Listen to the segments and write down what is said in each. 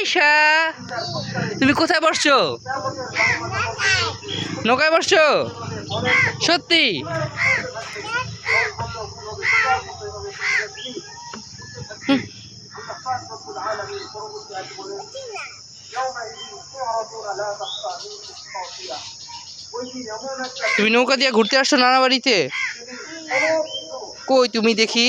আয়শা তুমি কোথায় বসছো? নৌকায় বসছো? সত্যি? তুমি নৌকা দিয়ে ঘুরতে আসছো নানা বাড়িতে? কই তুমি দেখি?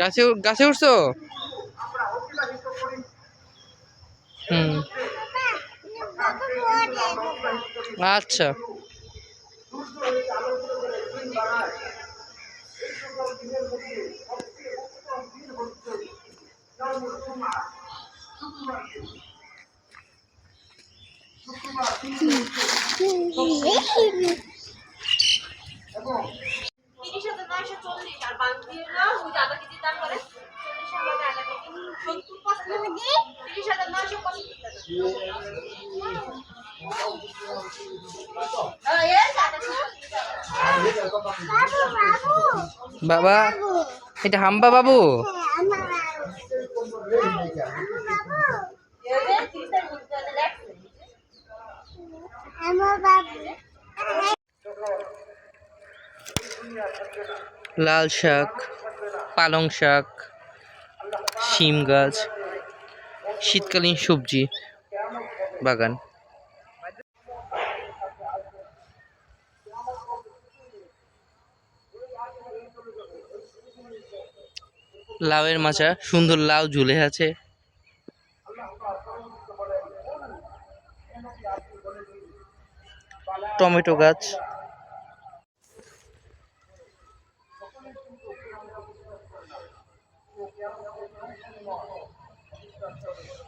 গাছে গাছে উঠছো? হুম। আচ্ছা। সূর্য এই বাবা এটা হাম্বা বাবু? লাল শাক, পালং শাক, শিম গাছ, শীতকালীন সবজি, বাগান। লাউয়ের মাচা, সুন্দর লাউ ঝুলে আছে। টমেটো গাছ। হাফেজ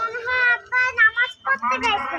মনে হয় আব্বা নামাজ পড়তে গেছে